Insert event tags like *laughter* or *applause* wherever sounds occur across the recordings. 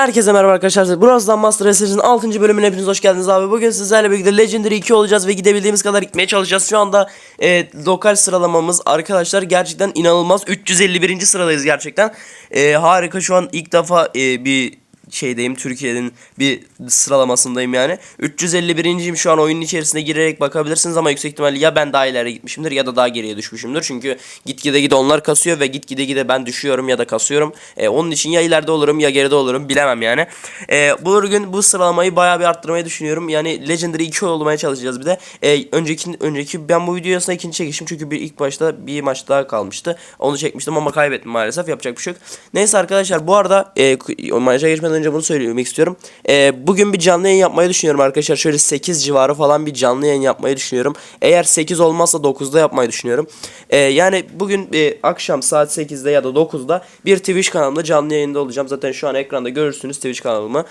Herkese merhaba arkadaşlar. Birazdan Master Racer'ın 6. bölümüne hepiniz hoş geldiniz abi. Bugün sizlerle birlikte Legendary 2 olacağız ve gidebildiğimiz kadar gitmeye çalışacağız. Şu anda e, lokal sıralamamız arkadaşlar gerçekten inanılmaz. 351. sıradayız gerçekten. E, harika şu an ilk defa e, bir şeydeyim Türkiye'nin bir sıralamasındayım yani. 351.yim şu an oyunun içerisine girerek bakabilirsiniz ama yüksek ihtimalle ya ben daha ileri gitmişimdir ya da daha geriye düşmüşümdür. Çünkü gitgide gide onlar kasıyor ve gitgide gide ben düşüyorum ya da kasıyorum. E, onun için ya ileride olurum ya geride olurum bilemem yani. E, bugün bu sıralamayı bayağı bir arttırmayı düşünüyorum. Yani Legendary 2 olmaya çalışacağız bir de. E, önceki önceki ben bu videoyu aslında ikinci çekişim çünkü bir ilk başta bir maç daha kalmıştı. Onu çekmiştim ama kaybettim maalesef. Yapacak bir şey yok. Neyse arkadaşlar bu arada e, maça geçmeden önce bunu söylemek istiyorum. E, bugün bir canlı yayın yapmayı düşünüyorum arkadaşlar. Şöyle 8 civarı falan bir canlı yayın yapmayı düşünüyorum. Eğer 8 olmazsa 9'da yapmayı düşünüyorum. E, yani bugün e, akşam saat 8'de ya da 9'da bir Twitch kanalımda canlı yayında olacağım. Zaten şu an ekranda görürsünüz Twitch kanalımı.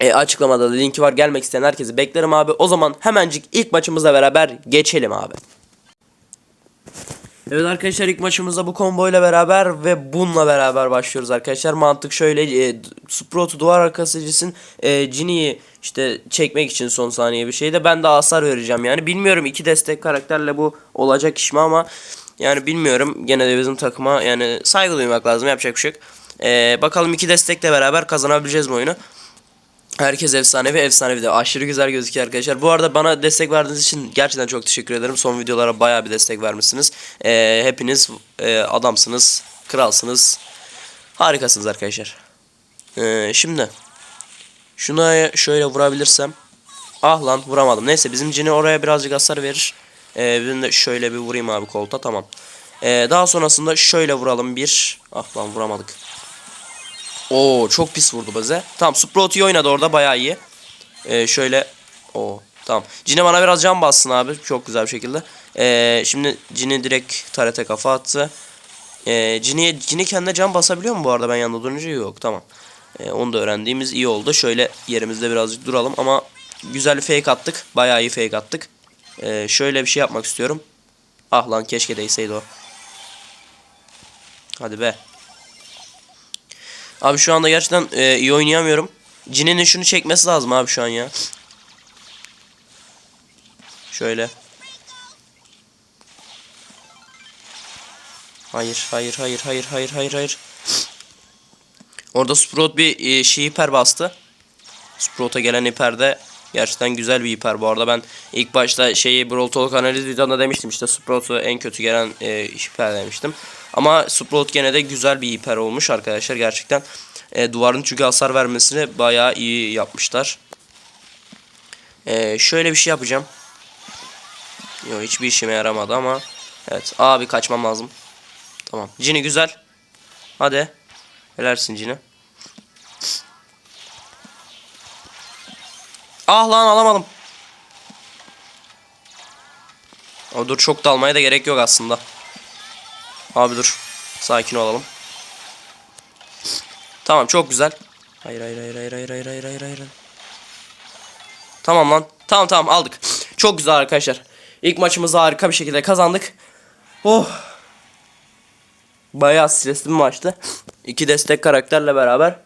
E, açıklamada da linki var. Gelmek isteyen herkesi beklerim abi. O zaman hemencik ilk maçımızla beraber geçelim abi. Evet arkadaşlar ilk maçımızda bu komboyla beraber ve bununla beraber başlıyoruz arkadaşlar. Mantık şöyle e, Sprout'u duvar arkasıcısın e, Ginny'yi işte çekmek için son saniye bir şeyde ben de hasar vereceğim yani. Bilmiyorum iki destek karakterle bu olacak iş mi ama yani bilmiyorum. Gene de bizim takıma yani saygı duymak lazım yapacak bir şey yok. E, bakalım iki destekle beraber kazanabileceğiz mi oyunu? Herkes efsanevi efsanevi de aşırı güzel gözüküyor arkadaşlar. Bu arada bana destek verdiğiniz için gerçekten çok teşekkür ederim. Son videolara bayağı bir destek vermişsiniz. Ee, hepiniz e, adamsınız, kralsınız. Harikasınız arkadaşlar. Ee, şimdi şuna şöyle vurabilirsem. Ah lan vuramadım. Neyse bizim cini oraya birazcık hasar verir. Ee, ben de şöyle bir vurayım abi kolta tamam. Ee, daha sonrasında şöyle vuralım bir. Ah lan vuramadık. Oo çok pis vurdu bize. Tamam Sprout oynadı orada bayağı iyi. Ee, şöyle. o tamam. Cine bana biraz can bassın abi. Çok güzel bir şekilde. Ee, şimdi Cini direkt tarete kafa attı. Ee, Cini'ye Cini kendine can basabiliyor mu bu arada ben yanında durunca? Yok tamam. Ee, onu da öğrendiğimiz iyi oldu. Şöyle yerimizde birazcık duralım ama güzel bir fake attık. Bayağı iyi fake attık. Ee, şöyle bir şey yapmak istiyorum. Ah lan keşke değseydi o. Hadi be. Abi şu anda gerçekten e, iyi oynayamıyorum. Cine'nin şunu çekmesi lazım abi şu an ya. Şöyle. Hayır, hayır, hayır, hayır, hayır, hayır, hayır. Orada Sprout bir e, şey hiper bastı. Sprout'a gelen hiper de gerçekten güzel bir hiper bu arada. Ben ilk başta şeyi Brawl Talk analiz videomda demiştim işte Sprout'u en kötü gelen e, hiper demiştim. Ama Sprout gene de güzel bir hiper olmuş arkadaşlar gerçekten. E, duvarın çünkü hasar vermesini bayağı iyi yapmışlar. E, şöyle bir şey yapacağım. Yok hiçbir işime yaramadı ama. Evet abi kaçmam lazım. Tamam. Cini güzel. Hadi. Helalsin Cini. Ah lan alamadım. O dur çok dalmaya da gerek yok aslında. Abi dur. Sakin olalım. Tamam çok güzel. Hayır hayır hayır hayır hayır hayır hayır hayır hayır. Tamam lan. Tamam tamam aldık. Çok güzel arkadaşlar. İlk maçımızı harika bir şekilde kazandık. Oh. Bayağı stresli bir maçtı. İki destek karakterle beraber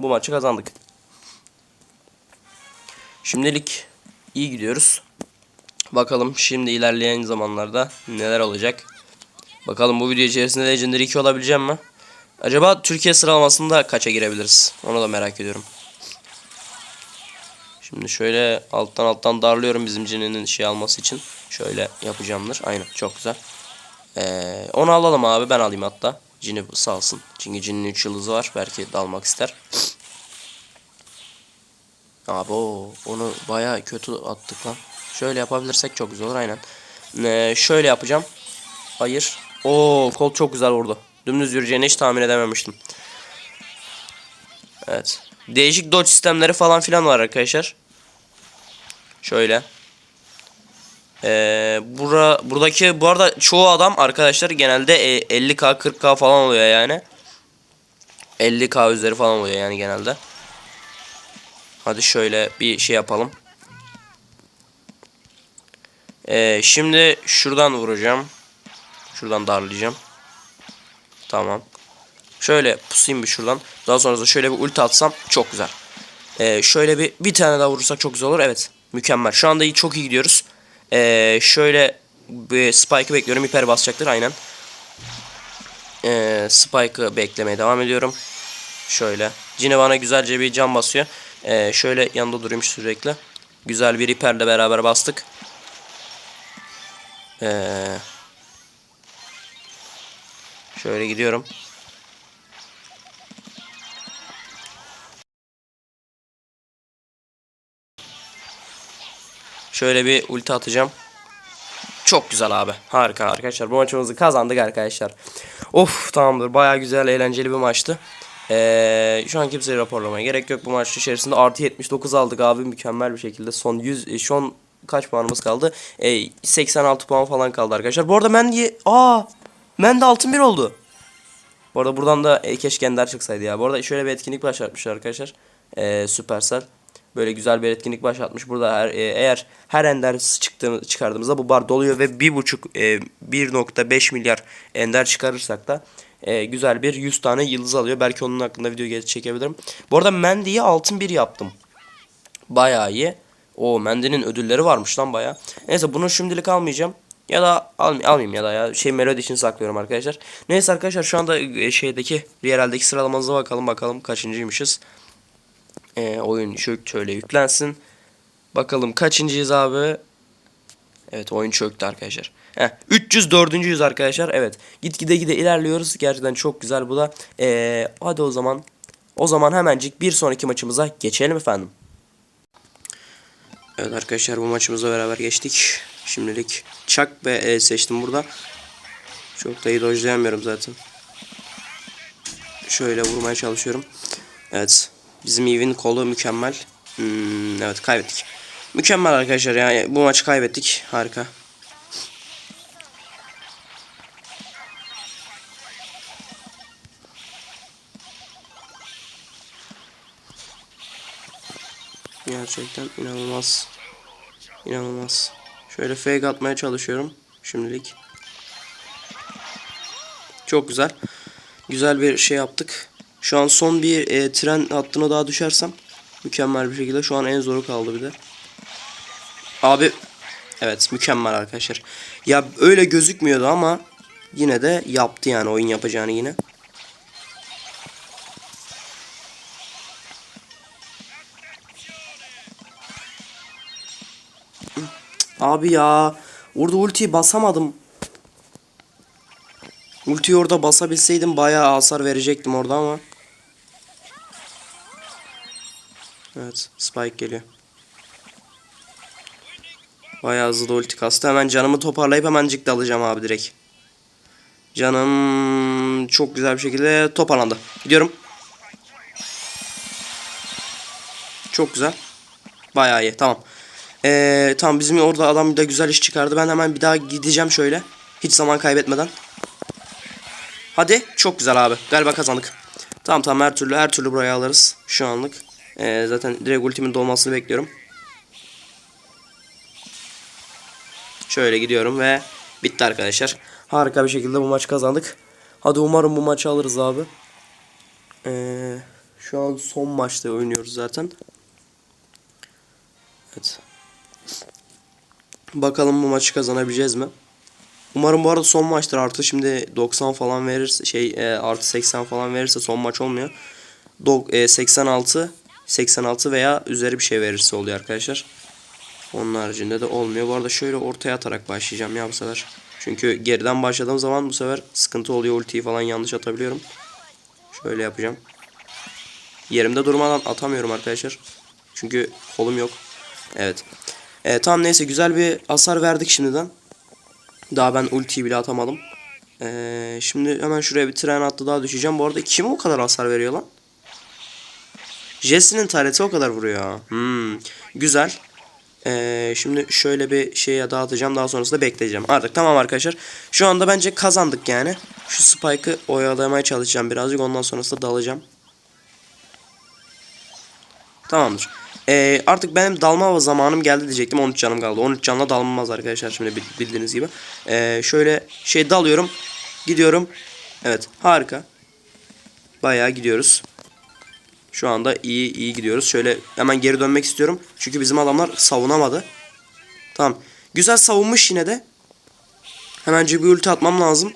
bu maçı kazandık. Şimdilik iyi gidiyoruz. Bakalım şimdi ilerleyen zamanlarda neler olacak. Bakalım bu video içerisinde Legendary 2 olabileceğim mi? Acaba Türkiye sıralamasında kaça girebiliriz? Onu da merak ediyorum. Şimdi şöyle alttan alttan darlıyorum bizim cininin şey alması için. Şöyle yapacağımdır. Aynen çok güzel. Ee, onu alalım abi ben alayım hatta. Cini salsın. Çünkü cinin 3 yıldızı var. Belki dalmak ister. Abi o onu baya kötü attık lan. Şöyle yapabilirsek çok güzel olur aynen. Ee, şöyle yapacağım. Hayır. Oo kol çok güzel vurdu. Dümdüz yürüyeceğini hiç tahmin edememiştim. Evet. Değişik dodge sistemleri falan filan var arkadaşlar. Şöyle. Ee, bura, buradaki bu arada çoğu adam arkadaşlar genelde 50k 40k falan oluyor yani. 50k üzeri falan oluyor yani genelde. Hadi şöyle bir şey yapalım. Ee, şimdi şuradan vuracağım. Şuradan darlayacağım. Tamam. Şöyle pusayım bir şuradan. Daha sonra da şöyle bir ulti atsam çok güzel. Ee, şöyle bir bir tane daha vurursak çok güzel olur. Evet. Mükemmel. Şu anda iyi, çok iyi gidiyoruz. Ee, şöyle bir spike'ı bekliyorum. Hiper basacaktır aynen. Ee, spike'ı beklemeye devam ediyorum. Şöyle. Cine bana güzelce bir can basıyor. Ee, şöyle yanında durayım sürekli. Güzel bir hiperle beraber bastık. Ee, şöyle gidiyorum. Şöyle bir ulti atacağım. Çok güzel abi. Harika arkadaşlar. Bu maçımızı kazandık arkadaşlar. Of tamamdır. Baya güzel eğlenceli bir maçtı. Ee, şu an kimseyi raporlamaya gerek yok. Bu maç içerisinde artı 79 aldık abi. Mükemmel bir şekilde. Son 100 e, şu an kaç puanımız kaldı? Ee, 86 puan falan kaldı arkadaşlar. Bu arada Mendy aa Mendy altın bir oldu. Bu arada buradan da e, keşke Ender çıksaydı ya. Bu arada şöyle bir etkinlik başlatmışlar arkadaşlar. Ee, Supercell. Böyle güzel bir etkinlik başlatmış. Burada her, e, eğer her ender çıktığımız, çıkardığımızda bu bar doluyor ve 1.5 e, 1.5 milyar ender çıkarırsak da e, güzel bir 100 tane yıldız alıyor. Belki onun hakkında video çekebilirim. Bu arada Mendy'yi altın bir yaptım. Bayağı iyi. O Mendy'nin ödülleri varmış lan bayağı. Neyse bunu şimdilik almayacağım. Ya da almay almayayım ya da ya şey melodi için saklıyorum arkadaşlar. Neyse arkadaşlar şu anda e, şeydeki Real'deki sıralamanıza bakalım bakalım kaçıncıymışız. E, oyun şu şöyle yüklensin. Bakalım kaçıncıyız abi? Evet oyun çöktü arkadaşlar. Heh, 304. arkadaşlar. Evet. Gitgide gide ilerliyoruz. Gerçekten çok güzel bu da. Ee, hadi o zaman. O zaman hemencik bir sonraki maçımıza geçelim efendim. Evet arkadaşlar bu maçımızla beraber geçtik. Şimdilik Chuck ve E seçtim burada. Çok da iyi dojlayamıyorum zaten. Şöyle vurmaya çalışıyorum. Evet. Bizim Eve'in kolu mükemmel. Hmm, evet kaybettik. Mükemmel arkadaşlar ya. Bu maçı kaybettik. Harika. Gerçekten inanılmaz. İnanılmaz. Şöyle fake atmaya çalışıyorum. Şimdilik. Çok güzel. Güzel bir şey yaptık. Şu an son bir e, tren hattına daha düşersem mükemmel bir şekilde. Şu an en zoru kaldı bir de. Abi evet mükemmel arkadaşlar. Ya öyle gözükmüyordu ama yine de yaptı yani oyun yapacağını yine. Abi ya orada ultiyi basamadım. Ultiyi orada basabilseydim bayağı hasar verecektim orada ama. Evet Spike geliyor. Bayağı hızlı da ulti kastı. Hemen canımı toparlayıp hemencik de alacağım abi direkt. Canım çok güzel bir şekilde toparlandı. Gidiyorum. Çok güzel. Bayağı iyi. Tamam. Ee, tamam bizim orada adam da güzel iş çıkardı. Ben hemen bir daha gideceğim şöyle. Hiç zaman kaybetmeden. Hadi. Çok güzel abi. Galiba kazandık. Tamam tamam her türlü her türlü buraya alırız. Şu anlık. Ee, zaten direkt ultimin dolmasını bekliyorum. Şöyle gidiyorum ve bitti arkadaşlar. Harika bir şekilde bu maç kazandık. Hadi umarım bu maçı alırız abi. Ee, şu an son maçta oynuyoruz zaten. Evet. Bakalım bu maçı kazanabileceğiz mi? Umarım bu arada son maçtır artı şimdi 90 falan verirse şey e, artı 80 falan verirse son maç olmuyor. Do, e, 86 86 veya üzeri bir şey verirse oluyor arkadaşlar. Onun haricinde de olmuyor. Bu arada şöyle ortaya atarak başlayacağım ya bu sefer. Çünkü geriden başladığım zaman bu sefer sıkıntı oluyor. Ultiyi falan yanlış atabiliyorum. Şöyle yapacağım. Yerimde durmadan atamıyorum arkadaşlar. Çünkü kolum yok. Evet. E, tamam neyse güzel bir hasar verdik şimdiden. Daha ben ultiyi bile atamadım. E, şimdi hemen şuraya bir tren attı daha düşeceğim. Bu arada kim o kadar hasar veriyor lan? Jesse'nin tareti o kadar vuruyor. Hmm, güzel. Ee, şimdi şöyle bir şeye dağıtacağım. Daha sonrasında bekleyeceğim. Artık tamam arkadaşlar. Şu anda bence kazandık yani. Şu Spike'ı oyalamaya çalışacağım birazcık. Ondan sonrasında dalacağım. Tamamdır. Ee, artık benim dalma zamanım geldi diyecektim. 13 canım kaldı. 13 canla dalmaz arkadaşlar şimdi bildiğiniz gibi. Ee, şöyle şey dalıyorum. Gidiyorum. Evet harika. Bayağı gidiyoruz. Şu anda iyi iyi gidiyoruz. Şöyle hemen geri dönmek istiyorum. Çünkü bizim adamlar savunamadı. Tamam. Güzel savunmuş yine de. Hemencik bir ulti atmam lazım.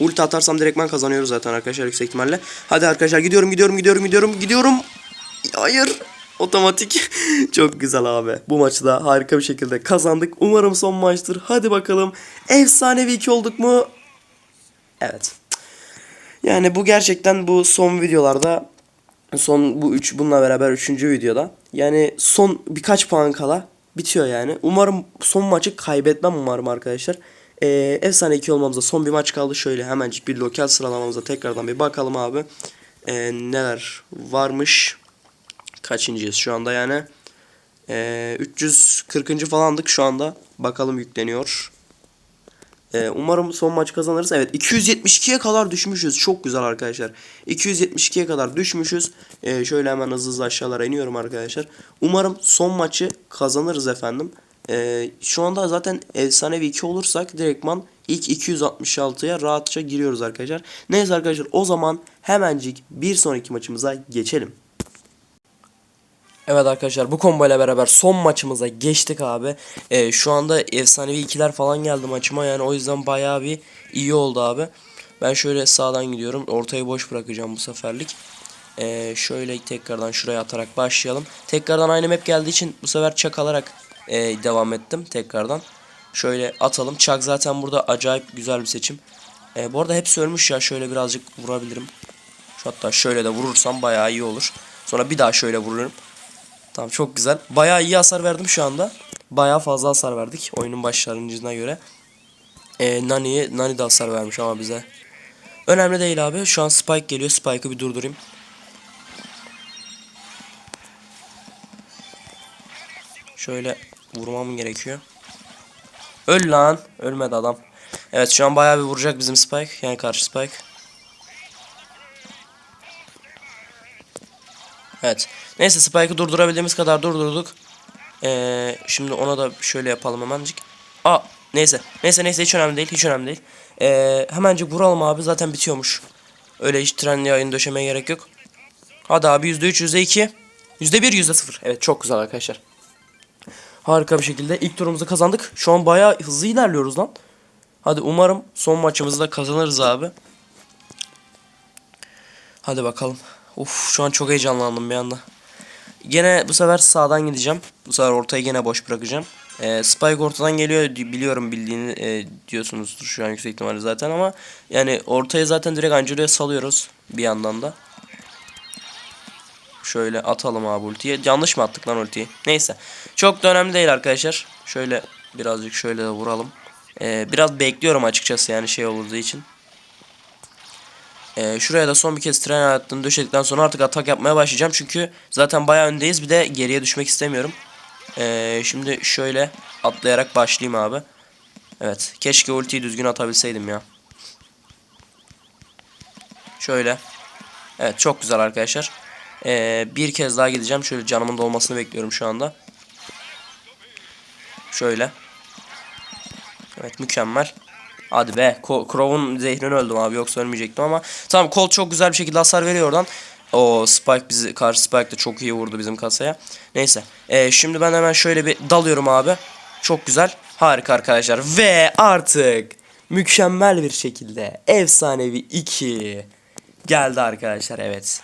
Ulti atarsam direktmen kazanıyoruz zaten arkadaşlar yüksek ihtimalle. Hadi arkadaşlar gidiyorum gidiyorum gidiyorum gidiyorum gidiyorum. Hayır. Otomatik. *laughs* Çok güzel abi. Bu maçı da harika bir şekilde kazandık. Umarım son maçtır. Hadi bakalım. Efsanevi 2 olduk mu? Evet. Yani bu gerçekten bu son videolarda son bu üç bununla beraber üçüncü videoda yani son birkaç puan kala bitiyor yani. Umarım son maçı kaybetmem umarım arkadaşlar. Ee, efsane 2 olmamıza son bir maç kaldı. Şöyle hemencik bir lokal sıralamamıza tekrardan bir bakalım abi. Ee, neler varmış. Kaçıncıyız şu anda yani. Ee, 340. falandık şu anda. Bakalım yükleniyor. Ee, umarım son maç kazanırız. Evet 272'ye kadar düşmüşüz. Çok güzel arkadaşlar. 272'ye kadar düşmüşüz. Ee, şöyle hemen hızlı hızlı aşağılara iniyorum arkadaşlar. Umarım son maçı kazanırız efendim. Ee, şu anda zaten efsanevi 2 olursak direktman ilk 266'ya rahatça giriyoruz arkadaşlar. Neyse arkadaşlar o zaman hemencik bir sonraki maçımıza geçelim. Evet arkadaşlar bu komboyla beraber son maçımıza geçtik abi. Ee, şu anda efsanevi ikiler falan geldi maçıma yani o yüzden bayağı bir iyi oldu abi. Ben şöyle sağdan gidiyorum. Ortayı boş bırakacağım bu seferlik. Ee, şöyle tekrardan şuraya atarak başlayalım. Tekrardan aynı map geldiği için bu sefer çak alarak e, devam ettim tekrardan. Şöyle atalım. Çak zaten burada acayip güzel bir seçim. Ee, bu arada hepsi ölmüş ya. Şöyle birazcık vurabilirim. Hatta şöyle de vurursam bayağı iyi olur. Sonra bir daha şöyle vururum. Tamam çok güzel. Bayağı iyi hasar verdim şu anda. Bayağı fazla hasar verdik oyunun başlangıcına göre. Ee, Nani'ye Nani de hasar vermiş ama bize. Önemli değil abi. Şu an Spike geliyor. Spike'ı bir durdurayım. Şöyle vurmam gerekiyor. Öl lan. Ölmedi adam. Evet şu an bayağı bir vuracak bizim Spike. Yani karşı Spike. Evet. Neyse Spike'ı durdurabildiğimiz kadar durdurduk. Ee, şimdi ona da şöyle yapalım hemencik. Aa neyse. Neyse neyse hiç önemli değil. Hiç önemli değil. Ee, hemencik vuralım abi. Zaten bitiyormuş. Öyle hiç trenli yayın döşemeye gerek yok. Hadi abi %3, %2. %1, %0. Evet çok güzel arkadaşlar. Harika bir şekilde ilk turumuzu kazandık. Şu an bayağı hızlı ilerliyoruz lan. Hadi umarım son maçımızı da kazanırız abi. Hadi bakalım. Uf şu an çok heyecanlandım bir anda. Gene bu sefer sağdan gideceğim. Bu sefer ortayı gene boş bırakacağım. Ee, Spike ortadan geliyor biliyorum bildiğini e, diyorsunuzdur şu an yüksek ihtimalle zaten ama yani ortaya zaten direkt Angelo'ya salıyoruz bir yandan da. Şöyle atalım abi ultiyi. Yanlış mı attık lan ultiyi? Neyse. Çok da önemli değil arkadaşlar. Şöyle birazcık şöyle de vuralım. Ee, biraz bekliyorum açıkçası yani şey olduğu için. Ee, şuraya da son bir kez tren hayatını döşedikten sonra artık atak yapmaya başlayacağım. Çünkü zaten bayağı öndeyiz. Bir de geriye düşmek istemiyorum. Ee, şimdi şöyle atlayarak başlayayım abi. Evet. Keşke ultiyi düzgün atabilseydim ya. Şöyle. Evet çok güzel arkadaşlar. Ee, bir kez daha gideceğim. Şöyle canımın dolmasını bekliyorum şu anda. Şöyle. Evet mükemmel. Hadi be. Crow'un zehrini öldüm abi. Yoksa ölmeyecektim ama. Tamam Colt çok güzel bir şekilde hasar veriyor oradan. O Spike bizi karşı Spike de çok iyi vurdu bizim kasaya. Neyse. Ee, şimdi ben hemen şöyle bir dalıyorum abi. Çok güzel. Harika arkadaşlar. Ve artık mükemmel bir şekilde efsanevi 2 geldi arkadaşlar evet.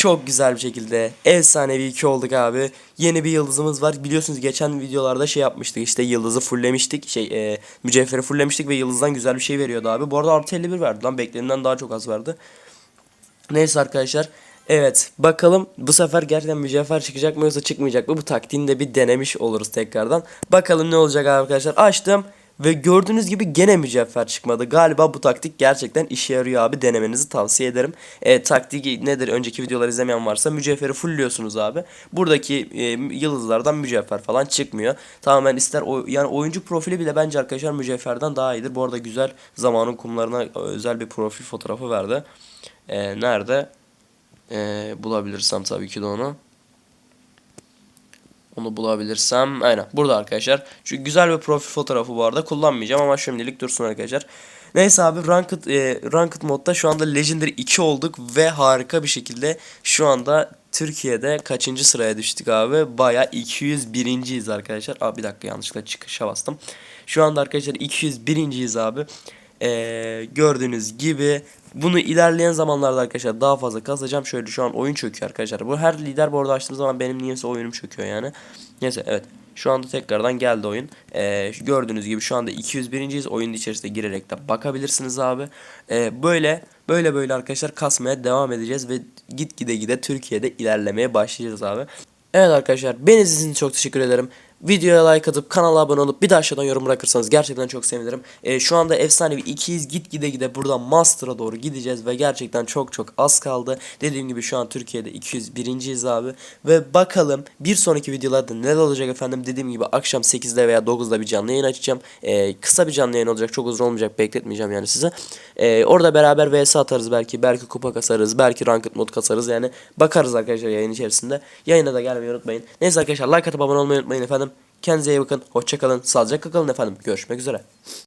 Çok güzel bir şekilde efsanevi 2 olduk abi. Yeni bir yıldızımız var. Biliyorsunuz geçen videolarda şey yapmıştık işte yıldızı fulllemiştik. Şey e, mücevheri fulllemiştik ve yıldızdan güzel bir şey veriyordu abi. Bu arada artı 51 verdi lan beklediğimden daha çok az verdi. Neyse arkadaşlar. Evet bakalım bu sefer gerçekten mücevher çıkacak mı yoksa çıkmayacak mı? Bu taktiğini de bir denemiş oluruz tekrardan. Bakalım ne olacak arkadaşlar. Açtım ve gördüğünüz gibi gene mücevher çıkmadı. Galiba bu taktik gerçekten işe yarıyor abi. Denemenizi tavsiye ederim. E, taktik nedir? Önceki videoları izlemeyen varsa mücevheri fullliyorsunuz abi. Buradaki e, yıldızlardan mücevher falan çıkmıyor. Tamamen ister o, yani oyuncu profili bile bence arkadaşlar mücevherden daha iyidir. Bu arada güzel zamanın kumlarına özel bir profil fotoğrafı verdi. E, nerede? Ee, bulabilirsem tabii ki de onu. Onu bulabilirsem. Aynen burada arkadaşlar. Çünkü güzel bir profil fotoğrafı bu arada. Kullanmayacağım ama şimdilik dursun arkadaşlar. Neyse abi Ranked, e, Ranked modda şu anda Legendary 2 olduk ve harika bir şekilde şu anda Türkiye'de kaçıncı sıraya düştük abi? Baya 201.yiz arkadaşlar. Abi bir dakika yanlışlıkla çıkışa bastım. Şu anda arkadaşlar 201.yiz abi. Ee, gördüğünüz gibi bunu ilerleyen zamanlarda arkadaşlar daha fazla kasacağım. Şöyle şu an oyun çöküyor arkadaşlar. Bu her lider bu arada açtığım zaman benim niyeyse oyunum çöküyor yani. Neyse evet. Şu anda tekrardan geldi oyun. Ee, gördüğünüz gibi şu anda 201.yiz. Oyunun içerisinde girerek de bakabilirsiniz abi. Ee, böyle böyle böyle arkadaşlar kasmaya devam edeceğiz ve gitgide gide Türkiye'de ilerlemeye başlayacağız abi. Evet arkadaşlar beni izlediğiniz için çok teşekkür ederim. Videoya like atıp kanala abone olup bir de aşağıdan yorum bırakırsanız gerçekten çok sevinirim. Ee, şu anda efsanevi ikiyiz git gide gide buradan Master'a doğru gideceğiz ve gerçekten çok çok az kaldı. Dediğim gibi şu an Türkiye'de 201.yiz abi. Ve bakalım bir sonraki videolarda neler olacak efendim. Dediğim gibi akşam 8'de veya 9'da bir canlı yayın açacağım. Ee, kısa bir canlı yayın olacak çok uzun olmayacak bekletmeyeceğim yani size. Ee, orada beraber vs atarız belki. Belki kupa kasarız. Belki ranked mod kasarız yani. Bakarız arkadaşlar yayın içerisinde. Yayına da gelmeyi unutmayın. Neyse arkadaşlar like atıp abone olmayı unutmayın efendim. Kendinize iyi bakın. Hoşçakalın. Sağlıcakla kalın efendim. Görüşmek üzere.